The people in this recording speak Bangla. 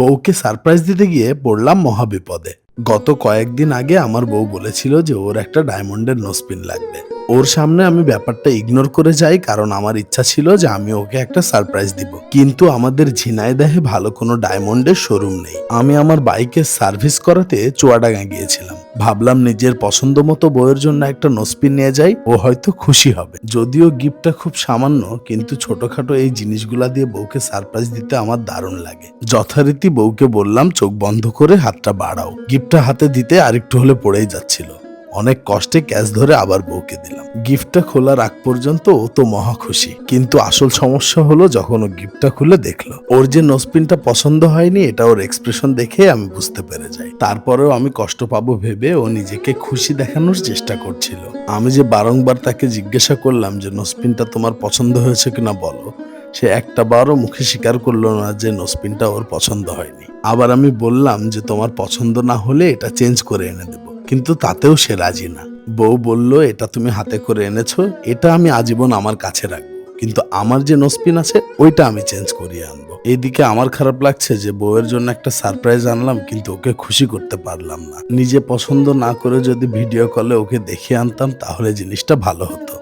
বউকে সারপ্রাইজ দিতে গিয়ে পড়লাম মহাবিপদে। গত কয়েকদিন আগে আমার বউ বলেছিল যে ওর একটা ডায়মন্ডের নোসপিন লাগবে। ওর সামনে আমি ব্যাপারটা ইগনোর করে যাই, কারণ আমার ইচ্ছা ছিল যে আমি ওকে একটা সারপ্রাইজ দিব। কিন্তু আমাদের ঝিনাইদাহে ভালো কোনো ডায়মন্ডের শোরুম নেই। আমি আমার বাইকের সার্ভিস করাতে চুয়াডাঙ্গা গিয়েছিলাম। ভাবলাম নিজের পছন্দ মতো বইয়ের জন্য একটা নোসপিন নিয়ে যাই, ও হয়তো খুশি হবে। যদিও গিফটটা খুব সামান্য, কিন্তু ছোটখাটো এই জিনিসগুলা দিয়ে বউকে সারপ্রাইজ দিতে আমার দারুণ লাগে। যথারীতি বউকে বললাম, চোখ বন্ধ করে হাতটা বাড়াও। গিফটটা হাতে দিতে আরেকটু হলে পড়েই যাচ্ছিল। অনেক কষ্টে ক্যাশ ধরে আবার বউকে দিলাম। গিফটটা খোলার আগ পর্যন্ত ও তো মহা খুশি। কিন্তু আসল সমস্যা হলো যখন ও গিফটটা খুলে দেখল। ওর যে নোসপিনটা পছন্দ হয়নি, এটা ওর এক্সপ্রেশন দেখে আমি বুঝতে পেরে যাই। তারপরেও আমি কষ্ট পাবো ভেবে ও নিজেকে খুশি দেখানোর চেষ্টা করছিল। আমি যে বারংবার তাকে জিজ্ঞাসা করলাম যে নোসপিনটা তোমার পছন্দ হয়েছে কিনা বলো? সে একটা বারও মুখে স্বীকার করল না যে নোসপিনটা ওর পছন্দ হয়নি। আবার আমি বললাম যে তোমার পছন্দ না হলে এটা চেঞ্জ করে এনে দেবো, কিন্তু তাতেও সে রাজি না। বউ বলল, এটা তুমি হাতে করে এনেছো, এটা আমি আজীবন আমার কাছে রাখব, কিন্তু আমার যে নোসপিন আছে, ওইটা আমি চেঞ্জ করিয়ে আনব। এইদিকে আমার খারাপ লাগছে যে বউয়ের জন্য একটা সারপ্রাইজ আনলাম, কিন্তু ওকে খুশি করতে পারলাম না। নিজে পছন্দ না করে যদি ভিডিও কলে ওকে দেখিয়ে আনতাম, তাহলে জিনিসটা ভালো হতো।